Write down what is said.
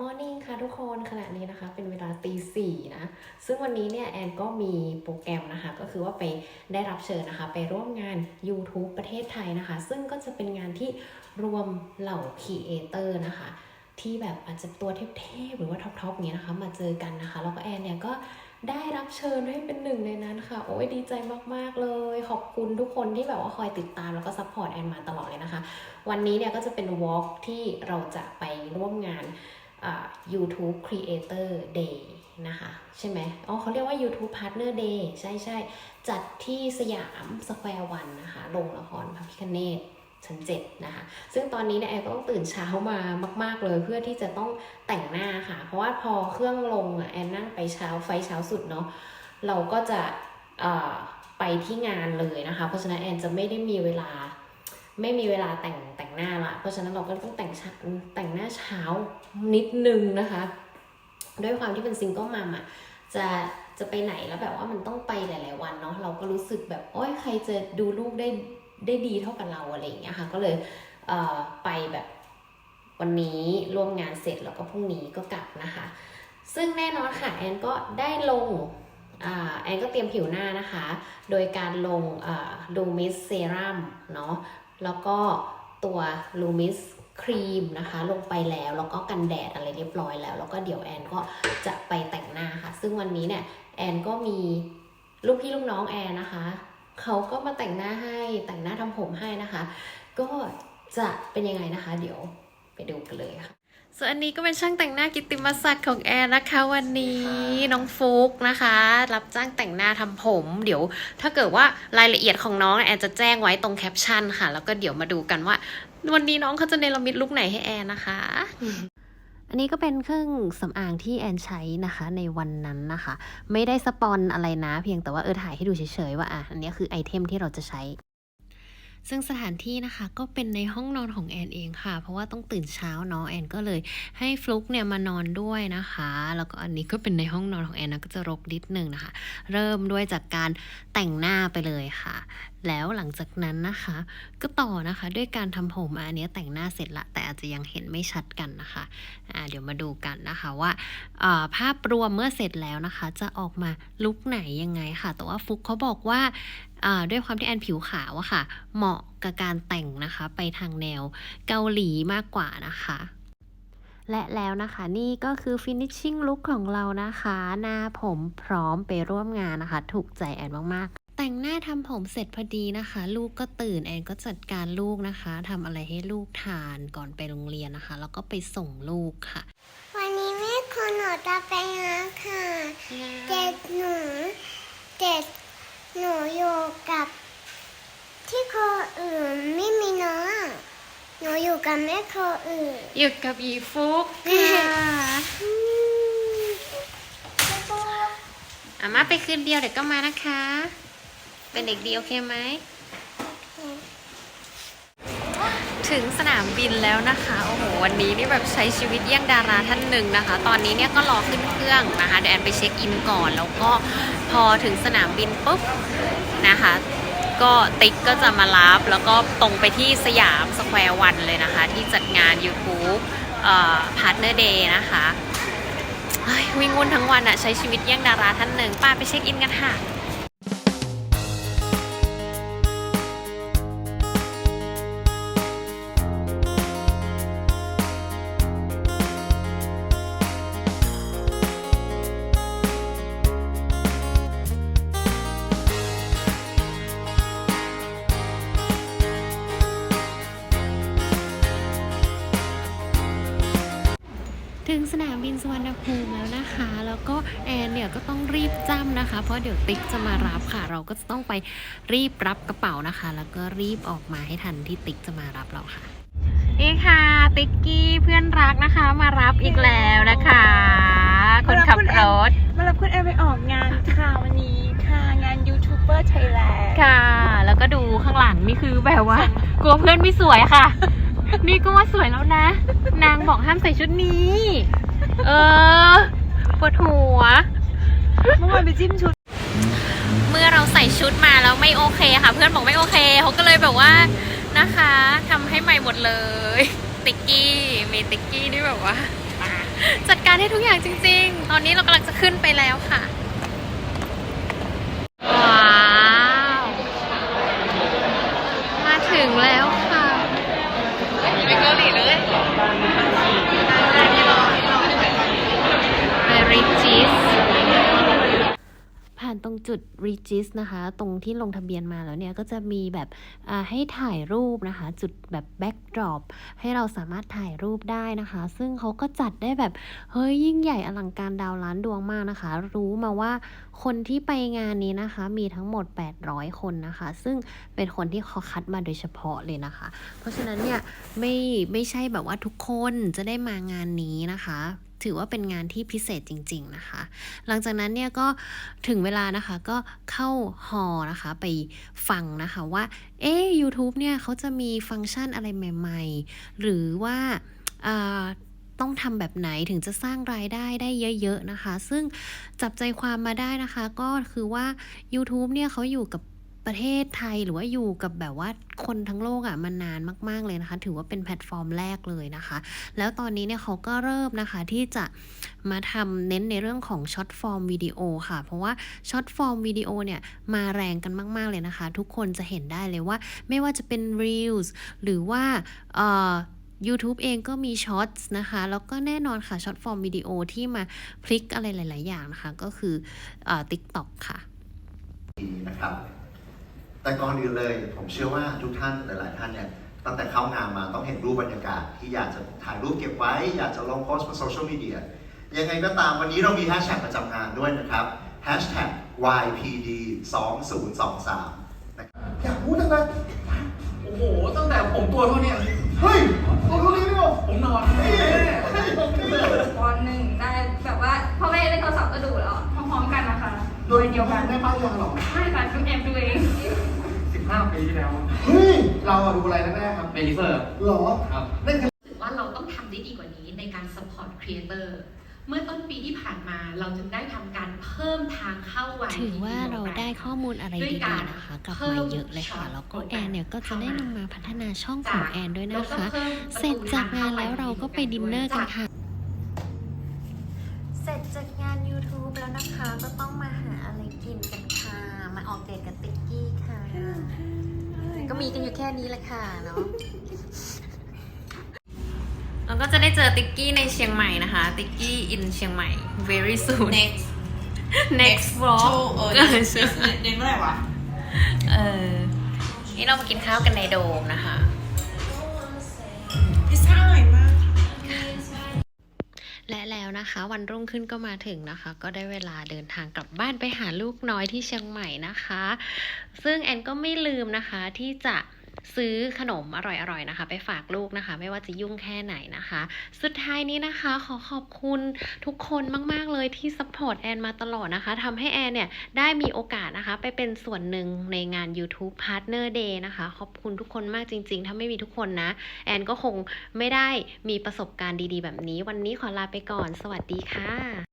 มอร์นิ่งค่ะทุกคนขณะนี้นะคะเป็นเวลาตีสี่นะ ซึ่งวันนี้เนี่ยแอนก็มีโปรแกรมนะคะ ก็คือว่าไปได้รับเชิญนะคะ ไปร่วมงาน YouTube ประเทศไทยนะคะ ซึ่งก็จะเป็นงานที่รวมเหล่าครีเอเตอร์นะคะ ที่แบบอาจจะตัวเทพๆหรือว่าท็อปๆอย่างเงี้ยนะคะ มาเจอกันนะคะ แล้วก็แอนเนี่ยก็ได้รับเชิญให้เป็นหนึ่งในนั้นค่ะ โอ้ยดีใจมาก ๆ เลย ขอบคุณทุกคนที่แบบว่าคอยติดตามแล้วก็ซัพพอร์ตแอนมาตลอดเลยนะคะ วันนี้เนี่ยก็จะเป็นวอล์กที่เราจะไปร่วมงาน YouTube Creator Day นะคะใช่ไหมอ๋อเขาเรียกว่า YouTube Partner Day ใช่ใช่จัดที่สยามสแควร์วันนะคะโรงละครพระพิคเนตชั้นเจ็ดนะคะ ซึ่งตอนนี้เนี่ยแอนก็ต้องตื่นเช้ามามาก ๆ เลยเพื่อที่จะต้องแต่งหน้าค่ะ เพราะว่าพอเครื่องลงอะแอนนั่งไปเช้าไฟเช้าสุดเนาะเราก็จะไปที่งานเลยนะคะ เพราะฉะนั้นแอนจะไม่ได้มีเวลา ไม่มีเวลาแต่งแต่งหน้าละเพราะฉะนั้นเราก็ต้องแต่งชแต่งหน้าเช้านิดนึงนะคะ ด้วยความที่เป็นซิงเกิลมัมอะจะจะไปไหนแล้วแบบว่ามันต้องไปหลาย ๆ วันเนาะเราก็รู้สึกแบบโอ้ยใครจะดูลูกได้ได้ดีเท่ากับเราอะไรอย่างเงี้ยค่ะ ก็เลยเอ่อไปแบบวันนี้ร่วมงานเสร็จแล้วก็พรุ่งนี้ก็กลับนะคะ ซึ่งแน่นอนค่ะแอนก็ได้ลงแอนก็เตรียมผิวหน้านะคะ โดยการลงดูมิสเซรั่มเนาะ แล้วก็ตัวลูมิสครีมนะคะลงไปแล้วแล้วก็กันแดดอะไรเรียบร้อยแล้ว แล้วก็เดี๋ยวแอนก็จะไปแต่งหน้าค่ะ ซึ่งวันนี้เนี่ยแอนก็มีลูกพี่ลูกน้องแอนนะคะเขาก็มาแต่งหน้าให้แต่งหน้าทำผมให้นะคะ ก็จะเป็นยังไงนะคะ เดี๋ยวไปดูกันเลยค่ะ ส่วนอันนี้ก็เป็นช่างแต่งหน้ากิตติมศักดิ์ของแอนนะคะ วันนี้น้องฟุกนะคะ รับจ้างแต่งหน้าทำผม เดี๋ยว ถ้าเกิดว่ารายละเอียดของน้องแอนจะแจ้งไว้ตรงแคปชั่นค่ะ แล้วก็เดี๋ยวมาดูกันว่า วันนี้น้องเขาจะเนรมิตลุคไหนให้แอนนะคะ อันนี้ก็เป็นเครื่องสำอางที่แอนใช้นะคะ ในวันนั้นนะคะ ไม่ได้สปอนอะไรนะ เพียงแต่ว่าเออถ่ายให้ดูเฉยๆว่าอะอันนี้คือไอเทมที่เราจะใช้ ซึ่งสถานที่นะคะก็เป็นในห้องนอนของแอนเองค่ะ เพราะว่าต้องตื่นเช้าเนาะแอนก็เลยให้ฟลุกเนี่ยมานอนด้วยนะคะ แล้วก็อันนี้ก็เป็นในห้องนอนของแอนนะก็จะรกนิดนึงนะคะ เริ่มด้วยจากการแต่งหน้าไปเลยค่ะ แล้วหลังจากนั้นนะคะ ก็ต่อนะคะด้วยการทำผมอันเนี้ยแต่งหน้าเสร็จละ แต่อาจจะยังเห็นไม่ชัดกันนะคะอ่าเดี๋ยวมาดูกันนะคะว่าอ่าภาพรวมเมื่อเสร็จแล้วนะคะ จะออกมาลุคไหนยังไงค่ะ แต่ว่าฟุกเขาบอกว่า ด้วยความที่แอนผิวขาวอะค่ะ เหมาะกับการแต่งนะคะ ไปทางแนวเกาหลีมากกว่านะคะและแล้วนะคะนี่ก็คือ finishing look ของเรานะคะ หน้าผมพร้อมไปร่วมงานนะคะ ถูกใจแอนมากๆ แต่งหน้าทำผมเสร็จพอดีนะคะ ลูกก็ตื่นแอนก็จัดการลูกนะคะทำอะไรให้ลูกทานก่อนไปโรงเรียนนะคะ แล้วก็ไปส่งลูกค่ะ วันนี้แม่คนหนูจะไปหาค่ะเด็กหนูเด็ก หนูอยู่กับที่โคอื่นไม่มีน้อง หนูอยู่กับแม่โคอื่นหยุดกับอีฟุกค่ะอืมอามาไปคืนเดียวเดี๋ยวก็มานะคะ เป็นเด็กดีโอเคไหม ถึงสนามบินแล้วนะคะ โอ้โห วันนี้นี่แบบใช้ชีวิตเยี่ยงดาราท่านหนึ่งนะคะ ตอนนี้เนี่ยก็รอขึ้นเครื่องนะคะเดี๋ยวแอนไปเช็คอินก่อน แล้วก็พอถึงสนามบินปุ๊บนะคะ ก็ติ๊กก็จะมารับแล้วก็ตรงไปที่สยามสแควร์วันเลยนะคะ ที่จัดงาน YouTube เอ่อ Partner Day นะคะวิ่งวุ่นทั้งวันอะใช้ชีวิตเยี่ยงดาราท่านหนึ่งป้าไปเช็คอินกันค่ะ สนามบินสุวรรณภูมิแล้วนะคะ แล้วก็แอนเนี่ยก็ต้องรีบจ้ำนะคะ เพราะเดี๋ยวติ๊กจะมารับค่ะ เราก็จะต้องไปรีบรับกระเป๋านะคะ แล้วก็รีบออกมาให้ทันที่ติ๊กจะมารับเราค่ะนี่ค่ะ ติ๊กกี้เพื่อนรักนะคะ มารับอีกแล้วนะคะ คนขับรถ มารับคุณแอนไปออกงานค่ะวันนี้ค่ะงานยูทูบเบอร์ไทยแลนด์ค่ะ แล้วก็ดูข้างหลังนี่คือแบบว่ากลัวเพื่อนไม่สวยค่ะ นี่ก็ว่าสวยแล้วนะ นางบอกห้ามใส่ชุดนี้ เออปวดหัว เมื่อวานไปจิ้มชุด เมื่อเราใส่ชุดมาแล้วไม่โอเคค่ะ เพื่อนบอกไม่โอเคเขาก็เลยแบบว่านะคะทำให้ใหม่หมดเลย ติ๊กกี้มีติ๊กกี้นี่แบบว่า จัดการให้ทุกอย่างจริง ๆ ตอนนี้เรากำลังจะขึ้นไปแล้วค่ะานตรงจุด Regis นะคะ ตรงที่ลงทะเบียนมาแล้วเนี่ย ก็จะมีแบบให้ถ่ายรูปนะคะ จุดแบบ backdrop ให้เราสามารถถ่ายรูปได้นะคะ ซึ่งเขาก็จัดได้แบบ เฮ้ย ยิ่งใหญ่อลังการดาวล้านดวงมากนะคะ รู้มาว่าคนที่ไปงานนี้นะคะ มีทั้งหมด 800 คนนะคะ ซึ่งเป็นคนที่เขาคัดมาโดยเฉพาะเลยนะคะ เพราะฉะนั้นเนี่ยไม่ไม่ใช่แบบว่าทุกคนจะได้มางานนี้นะคะ ถือว่าเป็นงานที่พิเศษจริง ๆนะคะ หลังจากนั้นเนี่ยก็ถึงเวลานะคะก็เข้าฮอร์นะคะไปฟังนะคะว่า เอ๊ะ YouTube เนี่ยเขาจะมีฟังก์ชันอะไรใหม่ ๆ หรือว่าอ่าต้องทำแบบไหนถึงจะสร้างรายได้ได้เยอะ ๆ นะคะ ซึ่งจับใจความมาได้นะคะ ก็คือว่า YouTube เนี่ยเขาอยู่กับ ประเทศไทยหรือว่าอยู่กับแบบว่าคนทั้งโลกอะ่ะมานานมาก ๆเลยนะคะ ถือว่าเป็นแพลตฟอร์มแรกเลยนะคะ แล้วตอนนี้เนี่ยเขาก็เริ่มนะคะที่จะมาทำเน้นในเรื่องของช็อตฟอร์มวิดีโอค่ะ เพราะว่าช็อตฟอร์มวิดีโอเนี่ยมาแรงกันมาก ๆ เลยนะคะ ทุกคนจะเห็นได้เลยว่า ไม่ว่าจะเป็น Reels หรือว่าเอ่อ YouTube เองก็มีช็อตนะคะ แล้วก็แน่นอนค่ะช็อตฟอร์มวิดีโอที่มาพลิกอะไรหลาย ๆ อย่างนะคะ ก็คืออ TikTok ค่ะนะครับ แต่ก่อนอื่นเลย ผมเชื่อว่าทุกท่านหลาย ๆ ท่านเนี่ยตั้งแต่เข้างานมาต้องเห็นรูปบรรยากาศ ที่อยากจะถ่ายรูปเก็บไว้ อยากจะลงโพสต์บนโซเชียลมีเดียยังไงก็ตามวันนี้เรามีแฮชแท็กประจำงานด้วยนะครับ hashtag YPD 2023นะครับอยากพูดจังเลยโอ้โห ตั้งแต่ผมตัวเท่าเนี้ยเฮ้ยตัวเท่านี้ไม่หรอผมนอนเฮ้ยปอนหนึ่งได้แบบว่าพ่อแม่เล่นโทรศัพท์ก็ดูแล้วพร้อมๆกันนะคะโดยเดียวกันได้ป้ายยาหรอไม่ค่ะดูแอบดูเอง สิบห้าปีที่แล้วเฮ้ย เราอะดูอะไรแรกๆครับเบลิเฟอร์หรอครับเล่นกันรู้สึกว่าเราต้องทำได้ดีกว่านี้ในการ support creator เมื่อต้นปีที่ผ่านมาเราจึงได้ทำการเพิ่มทางเข้า YPD ถือว่าเราได้ข้อมูลอะไรด้วยดีการๆนะคะกลับมาเยอะเลยค่ะ แล้วก็แอนเนี่ยก็จะได้นำมาพัฒนาช่องของแอนด้วยนะคะ เสร็จจากงานแล้วเราก็ไปดินเนอร์กันค่ะ เสร็จจากงาน YouTube แล้วนะคะก็ต้องมาหาอะไรกินกันค่ะ มาออกเดทกับติ๊กกี้ค่ะ ก็มีกันอยู่แค่นี้แหละค่ะเนาะเราก็จะได้เจอติ๊กกี้ในเชียงใหม่นะคะ ติ๊กกี้ in เชียงใหม่ very soon next next vlog เออเออเน้นเมื่อไหร่วะ เออ นี่เรามากินข้าวกันในโดมนะคะพิซซ่าอร่อยมาก และแล้วนะคะ วันรุ่งขึ้นก็มาถึงนะคะ ก็ได้เวลาเดินทางกลับบ้านไปหาลูกน้อยที่เชียงใหม่นะคะ ซึ่งแอนก็ไม่ลืมนะคะที่จะ ซื้อขนมอร่อยๆนะคะ ไปฝากลูกนะคะ ไม่ว่าจะยุ่งแค่ไหนนะคะ สุดท้ายนี้นะคะ ขอขอบคุณทุกคนมากๆเลยที่ซัพพอร์ตแอนมาตลอดนะคะทำให้แอนเนี่ยได้มีโอกาสนะคะ ไปเป็นส่วนหนึ่งในงาน YouTube Partner Day นะคะ ขอบคุณทุกคนมากจริง ๆ ถ้าไม่มีทุกคนนะ แอนก็คงไม่ได้มีประสบการณ์ดีๆ แบบนี้ วันนี้ขอลาไปก่อน สวัสดีค่ะ